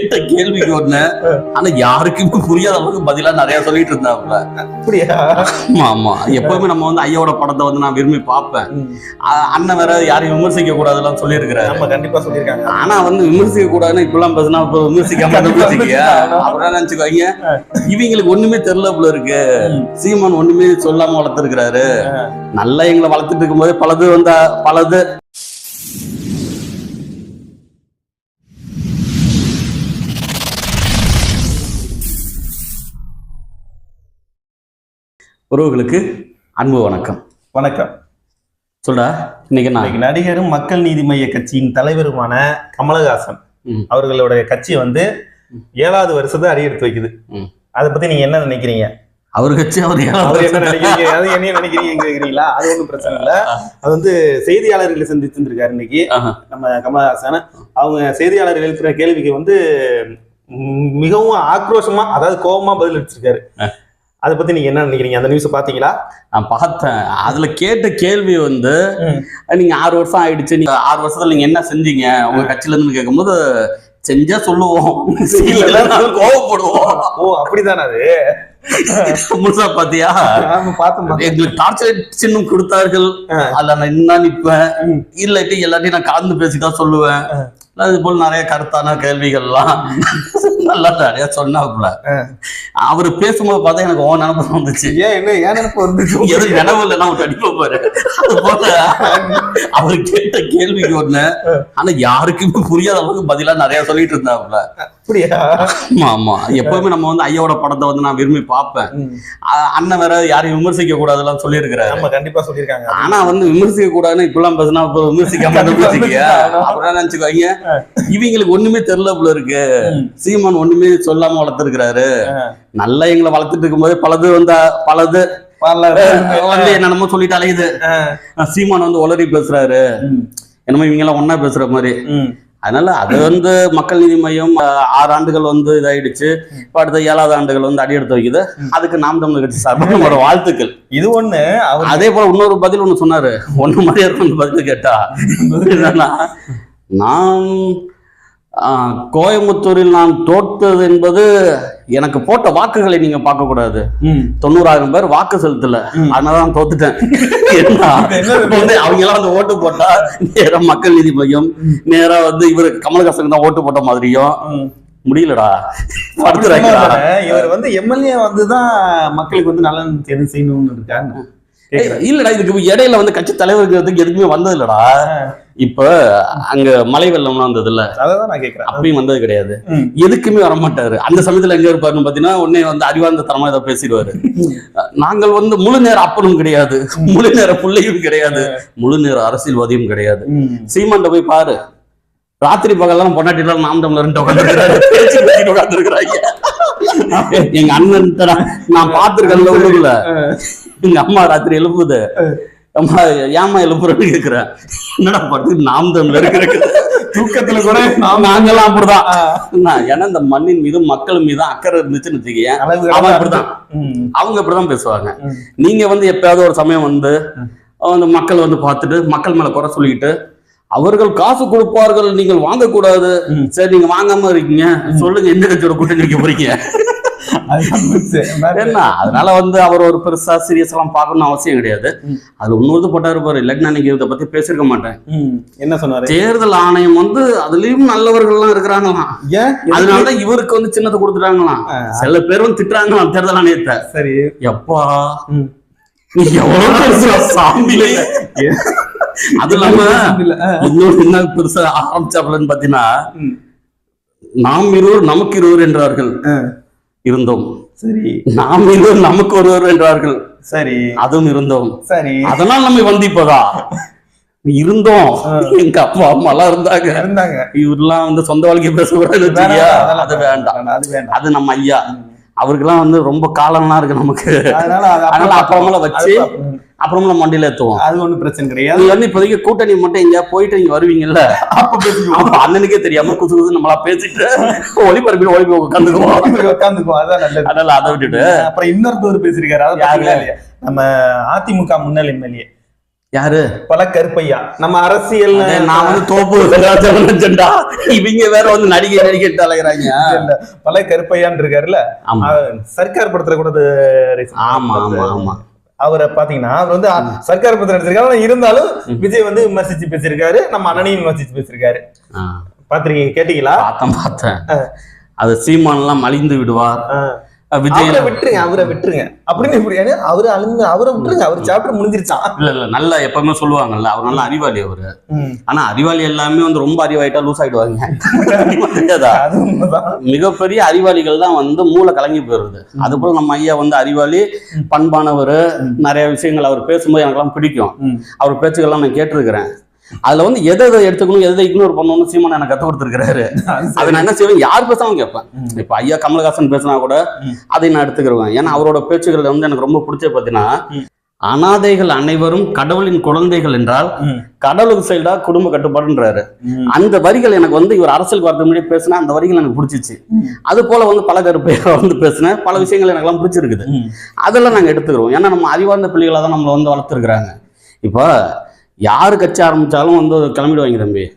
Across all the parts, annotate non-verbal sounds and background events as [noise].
கேட்ட கேள்விக்கு ஒண்ணு ஆனா யாருக்குமே புரியாத அளவுக்கு பதிலா நிறைய சொல்லிட்டு இருந்தாப்புல. அப்படியா? ஆமா ஆமா. எப்பவுமே நம்ம வந்து ஐயாவோட படத்தை வந்து நான் விரும்பி பார்ப்பேன். அண்ணன் வேற யாரையும் விமர்சிக்க கூடாதுலாம் சொல்லியிருக்கிறாரு. நம்ம கண்டிப்பா சொல்லியிருக்காங்க. ஆனா வந்து விமர்சிக்க கூடாதுன்னு இப்பெல்லாம் பேசினா இப்ப விமர்சிக்காம இருந்தா விமர்சிக்க [laughs] அப்புறம் நினைச்சுக்கோங்க இவங்களுக்கு ஒண்ணுமே தெரியல போல இருக்கு. சீமான் ஒண்ணுமே சொல்லாம வளர்த்துருக்கிறாரு. நல்லா எங்களை வளர்த்துட்டு இருக்கும்போது பலது வந்தா பலது உறவுகளுக்கு அன்பு வணக்கம். வணக்கம். சொல்டா இன்னைக்கு நான் இன்னைக்கு நடிகரும் மக்கள் நீதி மைய கட்சியின் தலைவருமான கமலஹாசன். அவர்களுடைய கட்சி வந்து ஏழாவது வருஷத்தை அடி எடுத்து வைக்குது. அதை பத்தி நீங்க என்ன நினைக்கிறீங்க? அவர் கட்சி அவர் அவர் என்ன நினைக்கிறீங்க? அது என்ன நினைக்கிறீங்க கேக்குறீங்களா? அது ஒண்ணும் பிரச்சனை இல்ல. அது வந்து செய்தியாளர்களை சந்திச்சிருந்திருக்காரு இன்னைக்கு. நம்ம கமலஹாசன். அவங்க செய்தியாளர்கள் எழுப்புற கேள்விக்கு வந்து மிகவும் ஆக்ரோஷமா அதாவது கோபமா பதில் அளிச்சிருக்காரு. அதை பத்தி நீங்க என்ன நினைக்கிறீங்க? அந்த நியூஸ் பாத்தீங்களா நான் பார்த்தேன். அதுல கேட்ட கேள்வி வந்து. நீங்க ஆறு வருஷம் ஆயிடுச்சு நீங்க ஆறு வருஷத்துல நீங்க என்ன செஞ்சீங்க? உங்க கட்சியில இருந்து கேட்கும்போது செஞ்சா சொல்லுவோம். [laughs] கோவப்படுவோம். ஓ அப்படிதானே அது? [laughs] முழுசா பாத்தியா? எங்களுக்கு டார்ச்சர் சின்னம் கொடுத்தார்கள். அதுல நான் என்ன நிப்பேன். இல்லாட்டி எல்லாத்தையும் நான் கலந்து பேசிதான் சொல்லுவேன். அது போல் நிறைய கருத்தான கேள்விகள்லாம் நல்லா நிறைய சொன்னாப்புல அவர் பேசும்போது பார்த்தா எனக்கு ஓ நினப்பு வந்துச்சு. ஏன் என்ன ஏன் நினைப்பு வந்துச்சு? எது நினைவு இல்லை நான் அடிப்ப பாரு. அது போல அவர் கேட்ட கேள்விக்கு ஒண்ணு ஆனா யாருக்குமே புரியாத அளவுக்கு பதிலா நிறைய சொல்லிட்டு இருந்தாப்புல அப்படியா? ஆமா ஆமா. எப்பவுமே நம்ம வந்து ஐயாவோட படத்தை வந்து நான் விரும்பி பார்ப்பேன். அண்ணன் வேற யாரையும் விமர்சிக்க கூடாதுலாம் சொல்லியிருக்கிறாரு. நம்ம கண்டிப்பா சொல்லியிருக்காங்க. ஆனா வந்து விமர்சிக்க கூடாதுன்னு இப்பெல்லாம் பேசினா விமர்சிக்காம விமர்சிக்க அப்புறம் நினைச்சுக்கோங்க இவங்களுக்கு ஒண்ணுமே தெரியல போல இருக்கு. சீமான் ஒண்ணுமே சொல்லாம வளர்த்துருக்கிறாரு. நல்லா எங்களை வளர்த்துட்டு இருக்கும்போது பலது வந்தா பலது. வந்து என்னென்னமோ சொல்லிட்டு அலையுது. சீமான் வந்து உளறி பேசுறாரு. என்னமோ இவங்க எல்லாம் ஒன்னா பேசுற மாதிரி. அதனால அது வந்து மக்கள் நீதி மையம் ஆறு ஆண்டுகள் வந்து இதாயிடுச்சு இப்ப அடுத்த ஏழாவது ஆண்டுகள் வந்து அடி எடுத்து வைக்குது அதுக்கு நாம் தமிழர் கட்சி சார்பாக நம்மளோட வாழ்த்துக்கள் இது ஒண்ணு அதே போல இன்னொரு பதில் ஒண்ணு சொன்னாரு ஒண்ணு மாதிரியே இருக்கும் பதில் கேட்டா [laughs] நான் கோயம்புத்தூரில் நான் தோற்றது என்பது எனக்கு போட்ட வாக்குகளை நீங்க பார்க்க கூடாது. தொண்ணூறாயிரம் பேர் வாக்கு செலுத்தல ம். அதனால தான் தோத்துட்டேன்? வந்து அவங்க எல்லாம் வந்து ஓட்டு போட்டா நேரா மக்கள் நீதி மையம் நேரா வந்து இவரு கமல்ஹாசன் தான் ஓட்டு போட்ட மாதிரியும். முடியலடா [laughs] படுத்துறாங்களா இவர் வந்து எம்எல்ஏ வந்துதான் மக்களுக்கு வந்து நல்ல எது செய்யணும்னு இருக்காங்க. இல்லடா இதுக்கு இடையில வந்து கட்சி தலைவர்களுக்கு எதுக்குமே வந்தது இல்லடா இப்ப அங்க மழை வெள்ளம்லாம் வந்தது இல்ல அதான் நான் கேக்குறேன். அப்பயும் வந்தது கிடையாது. எதுக்குமே வர மாட்டாரு அந்த சமயத்துல எங்க இருப்பாருன்னு பாத்தீங்கன்னா உடனே வந்து அறிவார்ந்த தரமா இதை பேசிடுவாரு. நாங்கள் வந்து முழு நேர அப்பனும் கிடையாது. முழு நேர பிள்ளையும் கிடையாது. முழு நேர அரசியல்வாதியும் கிடையாது. ம். சீமான்ட்ட போய் பாரு. ராத்திரி பகல்லாம் பொண்டாட்டிலாம் நாம் தமிழர் உட்காந்துருக்கிறாரு உட்காந்துருக்கிறாங்க எங்க அண்ணன் நான் பார்த்திருக்கேன்ல உள்ளுக்குள்ள. எங்க அம்மா ராத்திரி எழுப்புது. அம்மா ஏமா எழுப்புறேன்னு கேக்குறேன் என்னடா பார்த்து நாம் தமிழர் இருக்கிற தூக்கத்துல கூட நாங்கெல்லாம் அப்படிதான். ஏன்னா இந்த மண்ணின் மீதும் மக்கள் மீதும் அக்கறை இருந்துச்சுன்னு வச்சுக்கேன் அவன் அப்படிதான். அவங்க இப்படிதான் பேசுவாங்க. நீங்க வந்து எப்பயாவது ஒரு சமயம் வந்து அந்த மக்கள் வந்து பார்த்துட்டு மக்கள் மேல குறை சொல்லிட்டு அவர்கள் காசு கொடுப்பார்கள் நீங்கள் வாங்கக்கூடாது. சரி நீங்க வாங்காம இருக்கீங்க. சொல்லுங்க எந்த கட்சியோட கூட்டணி வைக்க போறீங்க. என்ன? அதனால வந்து அவர் ஒரு பெருசா சீரியஸ் எல்லாம் பார்க்கணும்னு அவசியம் கிடையாது. அதுல இன்னொரு போட்டாரு பாரு இல்லாட்டி நான் இன்னைக்கு இதை பத்தி பேசியிருக்க மாட்டேன். என்ன சொன்னாரு? தேர்தல் ஆணையம் வந்து அதுலயும் நல்லவர்கள்லாம் இருக்கிறாங்களாம். ஏன்? அதனாலதான் இவருக்கு வந்து சின்னத்தை கொடுத்துட்டாங்களாம். சில பேர் வந்து திட்டுறாங்களாம் தேர்தல் ஆணையத்தை. சரி. எப்பா. நீ எவ்வளவு சாமியிலே அது இல்லாம. இன்னொரு என்ன பெருசா ஆரம்பிச்சாப்லன்னு பாத்தீங்கன்னா. நாம் இருவர் நமக்கு இருவர் என்றார்கள். இருந்தோம். சரி. நாம் இருவர் நமக்கு ஒருவர் என்றார்கள். சரி. அதுவும் இருந்தோம். சரி. அதனால் நம்மை வந்திப்பதா? இருந்தோம். எங்க அப்பா அம்மா எல்லாம் இருந்தாங்க. இருந்தாங்க. இவரெல்லாம் வந்து சொந்த வாழ்க்கை பேசக்கூடாது அது வேண்டாம். அது வேண்டாம் அது நம்ம ஐயா. அவருக்கெல்லாம் வந்து ரொம்ப காலம்லாம் இருக்கு நமக்கு. அதனால அது அதனால அப்புறமேல வச்சு அது ம். அப்புறமேல மண்டியில ஏத்துவோம். அது ஒண்ணும் பிரச்சனை கிடையாது. வந்து இப்போதைக்கு கூட்டணி மட்டும் எங்கேயா போயிட்டு நீங்க வருவீங்கல்ல? அப்ப பேசிக்குவோம். அண்ணனுக்கே தெரியாம குசு குசு நம்மளா பேசிட்டு ஒளிபரப்பில் ஒளிபி உட்காந்துக்குவோம். உட்காந்துக்குவோம். அதான் நல்லது. அதனால அதை விட்டுட்டு. அப்புறம் இன்னொருத்தவர் பேசிருக்காரு அதை யாரு? பாத்தீங்களா இல்லையா? நம்ம அதிமுக முன்னாள் எம்எல்ஏ. யாரு? பல கருப்பையா நம்ம அரசியல் நான் வந்து தோப்பு. நினைச்சேன்டா இவங்க வேற வந்து நடிகை நடிகை அலைகிறாங்க பல கருப்பையான் இருக்காருல்ல. சர்க்கார் படத்துல கூட ஆமா ஆமா ஆமா. அவரை பாத்தீங்கன்னா அவர் வந்து சர்க்கார் நடிச்சிருக்காரு ஆனா இருந்தாலும் விஜய் வந்து விமர்சிச்சு பேசியிருக்காரு. நம்ம அண்ணனையும் விமர்சிச்சு பேசியிருக்காரு. பாத்திருக்கீங்க? கேட்டீங்களா? பார்த்தேன் பார்த்தேன். அது சீமான்லாம் மலிந்து விடுவார். விஜய் அவரை விட்டுருங்க அவரை விட்டுருங்க. அப்படின்னு இப்படி அவரு அழுந்து அவரை விட்டுருங்க அவர் சாப்பிட்டு முடிஞ்சிருச்சான் இல்ல இல்ல நல்ல எப்பவுமே சொல்லுவாங்கல்ல அவர் நல்ல. அறிவாளி அவரு. ஆனா அறிவாளி எல்லாமே வந்து ரொம்ப அறிவாயிட்டா லூஸ் ஆயிடுவாங்க. மிகப்பெரிய அறிவாளிகள் தான் வந்து மூளை கலங்கி போயிருது. அது போல நம்ம ஐயா வந்து அறிவாளி பண்பானவர் நிறைய விஷயங்கள் அவர் பேசும்போது எனக்கெல்லாம் பிடிக்கும். அவர் பேச்சுக்கள்லாம் நான் கேட்டிருக்கிறேன். அதுல வந்து எதை எதை எடுத்துக்கணும் எதை இக்னோர் பண்ணணும்னு சீமான் எனக்கு கத்து கொடுத்துருக்காரு அது நான் என்ன செய்வேன் யார் பேசாலும் கேட்பேன். இப்ப ஐயா கமலஹாசன் பேசினா கூட. அதை நான் எடுத்துக்கிருவேன் ஏன்னா அவரோட பேச்சுகள் வந்து எனக்கு ரொம்ப பிடிச்ச பார்த்தீங்கன்னா ம். அனாதைகள் அனைவரும் கடவுளின் குழந்தைகள் என்றால். கடவுளுக்கு சைடா குடும்ப கட்டுப்பாடுன்றாரு. அந்த வரிகள் எனக்கு வந்து இவர் அரசியல் வார்த்தை முன்னாடி பேசினா அந்த வரிகள் எனக்கு பிடிச்சிச்சு. அது போல வந்து பல கருப்பையா வந்து பேசின பல விஷயங்கள் எனக்கெல்லாம் பிடிச்சிருக்குது ம். அதெல்லாம் நாங்க எடுத்துக்கிறோம் ஏன்னா நம்ம அறிவார்ந்த பிள்ளைகளை தான் நம்மளை வந்து வளர்த்துருக்குறாங்க இப்போ யாரு கட்சி ஆரம்பிச்சாலும் வந்து கிளம்பிடுவாங்க தம்பி.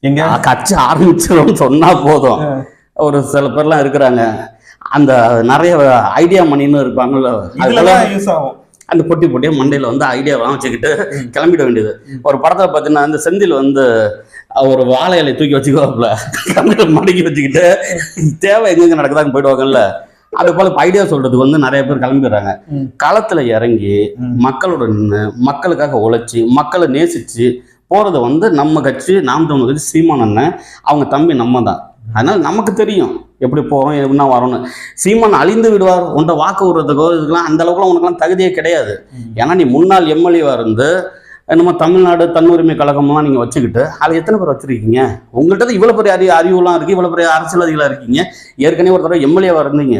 எங்க? கட்சி ஆரம்பிச்சிடும் சொன்னா போதும். ஒரு சில பேர்லாம் இருக்கிறாங்க. அந்த நிறைய ஐடியா மணின்னு இருப்பாங்கல்ல. அதுல இதுலதான் யூஸ் ஆகும். அந்த பொட்டி பொட்டியா மண்டையில வந்து ஐடியாவெல்லாம் வச்சுக்கிட்டு கிளம்பிட வேண்டியது. ஒரு படத்துல பார்த்தீங்கன்னா அந்த செந்தில் வந்து ஒரு வாழை இலை தூக்கி வச்சுக்குவாப்புல. [laughs] கண்ணில மடக்கி வச்சுக்கிட்டு தேவை எங்கெங்க நடக்குதாங்க போயிடுவாங்கல்ல. அது போல ஐடியா சொல்றதுக்கு வந்து நிறைய பேர் கிளம்பிடுறாங்க. களத்துல இறங்கி. மக்களோட நின்று மக்களுக்காக உழைச்சி மக்களை நேசிச்சு போறது வந்து நம்ம கட்சி நாம் தமிழ் கட்சி சீமான் அண்ணன் அவங்க தம்பி நம்ம தான். அதனால நமக்கு தெரியும் எப்படி போறோம் என்ன வரோம்னு. சீமான் அழிந்து விடுவார் உன்ட வாக்கு விடுறதுக்கோ இதுக்கெல்லாம் அந்த அளவுக்குலாம் உனக்கெல்லாம் தகுதியே கிடையாது. ஏன்னா நீ முன்னாள் எம்எல்ஏவா இருந்து நம்ம தமிழ்நாடு தன்னுரிமை கழகம்லாம் நீங்க வச்சுக்கிட்டு அது எத்தனை பேர் வச்சிருக்கீங்க? உங்கள்கிட்ட தான் இவ்வளவு பெரிய அறி அறிவுலாம் இருக்கு இவ்வளவு பெரிய அரசியல்வாதிகளா இருக்கீங்க. ஏற்கனவே ஒரு தடவை எம்எல்ஏவா இருந்தீங்க.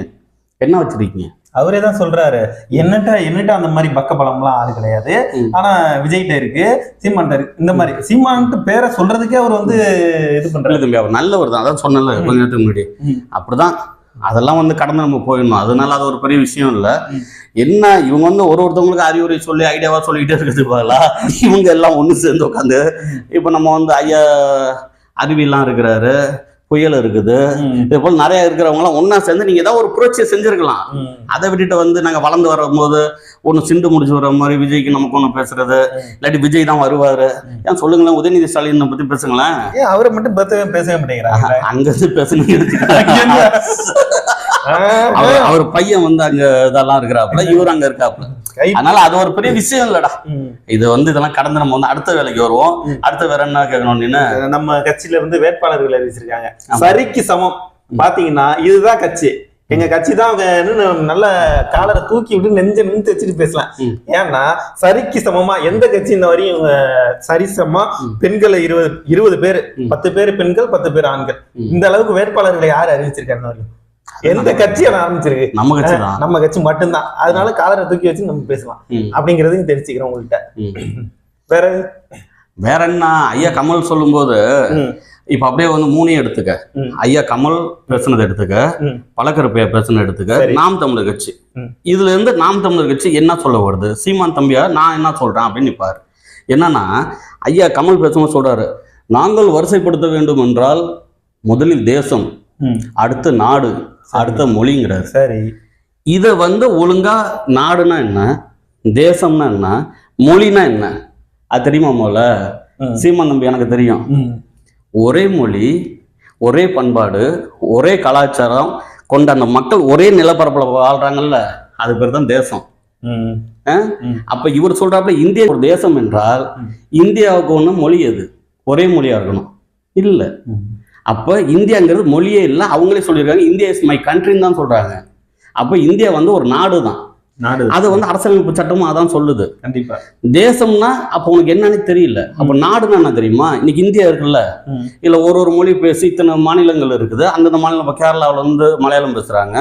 என்ன வச்சிருக்கீங்க? அவரே தான் சொல்றாரு. என்னட்ட என்னட்ட அந்த மாதிரி பக்க பலம்லாம் ஆள் கிடையாது. ஆனா விஜய்கிட்ட இருக்கு சீமான்ட்ட இருக்கு. இந்த மாதிரி. சீமான்ட்டு பேரை சொல்றதுக்கே அவர் வந்து இது பண்றாரு. தம்பி அவர் நல்லவர் தான். அதான் சொன்னல கொஞ்ச நேரத்துக்கு முன்னாடி. அப்படிதான். அதெல்லாம் வந்து கடந்து நம்ம போயிடணும். அதனால அது ஒரு பெரிய விஷயம் இல்ல. என்ன இவங்க வந்து ஒரு ஒருத்தவங்களுக்கு அறிவுரை சொல்லி ஐடியாவா சொல்லிக்கிட்டே இருக்கிறது பதிலா இவங்க எல்லாம் ஒண்ணு சேர்ந்து உட்காந்து இப்ப நம்ம வந்து ஐயா அருவிலாம் இருக்கிறாரு. புயல் இருக்குது. இது போல நிறைய இருக்கிறவங்க எல்லாம் ஒண்ணா சேர்ந்து நீங்க ஏதாவது ஒரு புரட்சியை செஞ்சிருக்கலாம். அதை விட்டுட்டு வந்து நாங்க வளர்ந்து வரும்போது ஒண்ணு சிண்டு முடிச்சு வர மாதிரி விஜய்க்கு நமக்கு ஒண்ணு பேசுறது. இல்லாட்டி விஜய் தான் வருவாரு. ஏன் சொல்லுங்களேன் உதயநிதி ஸ்டாலின் பத்தி பேசுங்களேன். அவரை மட்டும் பேசவே பேசவே மாட்டேங்கிறாங்க அங்க இருந்து அங்கிருந்து. ஆ, அவர் பையன் வந்து அங்க இதெல்லாம் இருக்கிறாப்புல இவர் அங்க இருக்காப்புல. அதனால அது ஒரு பெரிய விஷயம் இல்லடா. இது வந்து இதெல்லாம் கடந்து நம்ம வந்து அடுத்த வேலைக்கு வருவோம். அடுத்த வேற என்ன கேட்கணும் நீனு நம்ம கட்சியில இருந்து வேட்பாளர்கள் அறிவிச்சிருக்காங்க. சரிக்கு சமம் பாத்தீங்கன்னா இதுதான் கட்சி எங்க கட்சி தான் நல்ல காலரை தூக்கி விட்டு நெஞ்ச நின்று வச்சுட்டு பேசலாம். ஏன்னா சரிக்கு சமமா எந்த கட்சி இந்த வரையும் இவங்க சரிசமமா ம். பெண்களை இருபது இருபது பேர். பத்து பேர் பெண்கள் பத்து பேர் ஆண்கள். இந்த அளவுக்கு வேட்பாளர்களை யார் அறிவிச்சிருக்காரு இந்த வரையும் எந்த கட்சி. அதை ஆரம்பிச்சிருக்கு நம்ம கட்சி தான். நம்ம கட்சி மட்டும்தான். அதனால காலரை தூக்கி வச்சு நம்ம பேசலாம். அப்படிங்கறதையும் தெரிஞ்சுக்கிறோம் உங்கள்கிட்ட. [clears throat] வேற? வேற என்ன? ஐயா கமல் சொல்லும்போது இப்ப அப்படியே வந்து மூணையும் எடுத்துக்க. ஐயா கமல் பேசுனதை எடுத்துக்க. பழக்கருப்பையா பேசுனதை எடுத்துக்க. நாம் தமிழர் கட்சி. இதுல இருந்து நாம் தமிழர் கட்சி என்ன சொல்ல வருது? சீமான் தம்பியா நான் என்ன சொல்றேன் அப்படின்னு நிப்பாரு. என்னன்னா ஐயா கமல் பேசும்போது சொல்றாரு நாங்கள் வரிசைப்படுத்த வேண்டும் என்றால் முதலில் தேசம். அடுத்து நாடு அடுத்த மொழிங்கிறாரு. சரி. இதை வந்து ஒழுங்கா நாடுனா என்ன? தேசம்னா என்ன? மொழினா என்ன? அது தெரியுமா முதல்ல? ம். சீமான் தம்பி எனக்கு தெரியும். ஒரே மொழி ஒரே பண்பாடு ஒரே கலாச்சாரம் கொண்ட அந்த மக்கள் ஒரே நிலப்பரப்புல வாழ்றாங்கல்ல அது பேர் தான் தேசம். அப்ப இவர் சொல்றாப்புல இந்தியா ஒரு தேசம் என்றால். இந்தியாவுக்கு ஒண்ணு மொழி எது? ஒரே மொழியா இருக்கணும். இல்ல. அப்ப இந்தியாங்கிறது மொழியே இல்லை. அவங்களே சொல்லியிருக்காங்க. இந்தியா இஸ் மை கண்ட்ரின்னு தான் சொல்றாங்க. அப்ப இந்தியா வந்து ஒரு நாடு தான். நாடு. அது வந்து அரசியலமைப்பு சட்டமும் அதான் சொல்லுது. கண்டிப்பா. தேசம்னா அப்போ உனக்கு என்னன்னு தெரியல. அப்ப நாடுன்னா என்ன தெரியுமா? இன்னைக்கு இந்தியா இருக்குல்ல. இல்ல ஒரு ஒரு மொழி பேசி இத்தனை மாநிலங்கள் இருக்குது. அந்தந்த மாநிலம் இப்போ கேரளாவில் வந்து மலையாளம் பேசுறாங்க.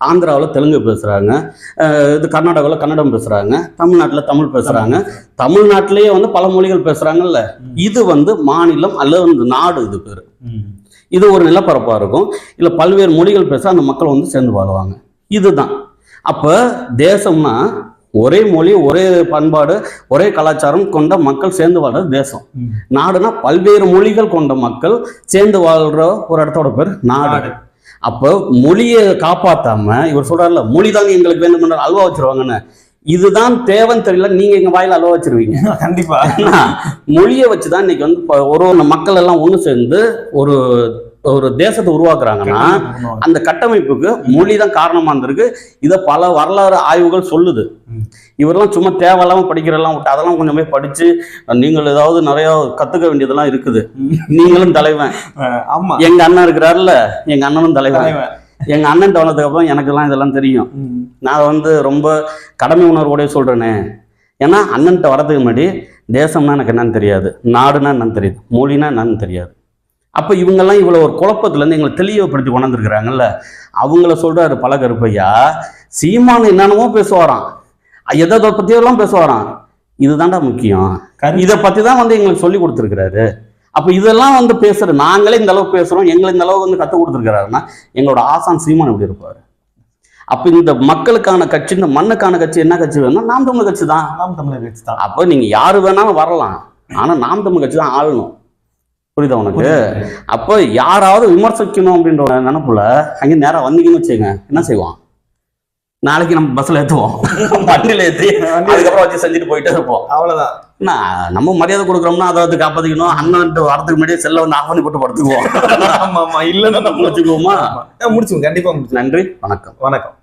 ஆந்திராவில் தெலுங்கு பேசுறாங்க. அஹ் இது கர்நாடகாவில் கன்னடம் பேசுறாங்க. தமிழ்நாட்டில் தமிழ் பேசுறாங்க. தமிழ்நாட்டிலேயே வந்து பல மொழிகள் பேசுறாங்கல்ல. ம். இது வந்து மாநிலம் அல்லது நாடு இது பேர். இது ஒரு நிலப்பரப்பா இருக்கும். இல்ல பல்வேறு மொழிகள் பேச அந்த மக்கள் வந்து சேர்ந்து வாழுவாங்க. இதுதான். அப்ப தேசம்னா ஒரே மொழி ஒரே பண்பாடு ஒரே கலாச்சாரம் கொண்ட மக்கள் சேர்ந்து வாழ்ற தேசம். நாடுனா பல்வேறு மொழிகள் கொண்ட மக்கள் சேர்ந்து வாழ்ற ஒரு இடத்தோட பேர் நாடு. நாடு. அப்போ மொழியை காப்பாத்தாம இவர் சொல்றாருல மொழி தாங்க எங்களுக்கு வேண்டுமென்ற அல்வா வச்சிருவாங்கன்னு. இதுதான் தேவைன்னு தெரியல நீங்க எங்க வாயில அல்வா வச்சிருவீங்க. [laughs] கண்டிப்பா. மொழியை வச்சுதான் இன்னைக்கு வந்து ஒரு ஒரு மக்கள் எல்லாம் ஒண்ணு சேர்ந்து ஒரு ஒரு தேசத்தை உருவாக்குறாங்கன்னா அந்த கட்டமைப்புக்கு மொழி தான் காரணமா இருந்திருக்கு. இதை பல வரலாறு ஆய்வுகள் சொல்லுது. இவரெல்லாம் சும்மா தேவையில்லாம படிக்கிறதெல்லாம் விட்டு அதெல்லாம் கொஞ்சம் போய் படிச்சு நீங்கள் ஏதாவது நிறைய கத்துக்க வேண்டியதெல்லாம் இருக்குது. நீங்களும் தலைவன். ஆமா. எங்க அண்ணன் இருக்கிறாருல எங்க அண்ணனும் தலைவன். தலைவன். எங்க அண்ணன் வந்ததுக்கு அப்புறம் எனக்கெல்லாம் இதெல்லாம் தெரியும். நான் வந்து ரொம்ப கடமை உணர்வோடய சொல்றேனே. ஏன்னா அண்ணன்ட்ட வரதுக்கு முன்னாடி தேசம்னா எனக்கு என்னன்னு தெரியாது. நாடுனா என்னன்னு தெரியுது. மொழினா என்னன்னு தெரியாது. அப்போ இவங்கெல்லாம் இவ்வளோ ஒரு குழப்பத்துலேருந்து எங்களை தெளிவுபடுத்தி கொண்டாந்துருக்குறாங்கல்ல அவங்கள சொல்றாரு பல கருப்பையா சீமான் என்னென்னமோ பேசுவாராம். எதை பற்றியெல்லாம் பேசுவாராம். இதுதான்டா முக்கியம். இதை பற்றி தான் வந்து எங்களுக்கு சொல்லி கொடுத்துருக்கிறாரு. அப்போ இதெல்லாம் வந்து பேசுற நாங்களே இந்த அளவுக்கு பேசுகிறோம் எங்களை இந்த அளவுக்கு வந்து கற்றுக் கொடுத்துருக்கிறாருன்னா எங்களோட ஆசான் சீமான் எப்படி இருப்பார்? அப்போ இந்த மக்களுக்கான கட்சி இந்த மண்ணுக்கான கட்சி என்ன கட்சி வேணும்னா நாம் தமிழ் கட்சி தான். நாம் தமிழர் கட்சி தான். அப்போ நீங்க யாரு வேணாலும் வரலாம். ஆனா நாம் தமிழ் கட்சி தான் ஆளணும். புரியுதா உனக்கு? அப்போ யாராவது விமர்சிக்கணும் அப்படின்ற நினப்புல அங்கே நேரா வந்தீங்கன்னு வச்சுங்க என்ன செய்வோம் நாளைக்கு நம்ம பஸ்ல ஏத்துவோம். வண்டியில ஏத்தி அதுக்கப்புறம் வச்சு செஞ்சுட்டு போயிட்டே இருப்போம். அவ்வளவுதான். என்ன, நம்ம மரியாதை கொடுக்குறோம்னா அதை வந்து காப்பாத்திக்கணும். அண்ணன் வரதுக்கு முன்னாடியே செல்ல வந்து ஆஃப் பண்ணி போட்டு படுத்துக்குவோம். ஆமா ஆமா இல்லன்னா நம்ம வச்சுக்குவோமா முடிச்சுங்க கண்டிப்பா முடிச்சு நன்றி வணக்கம். வணக்கம்.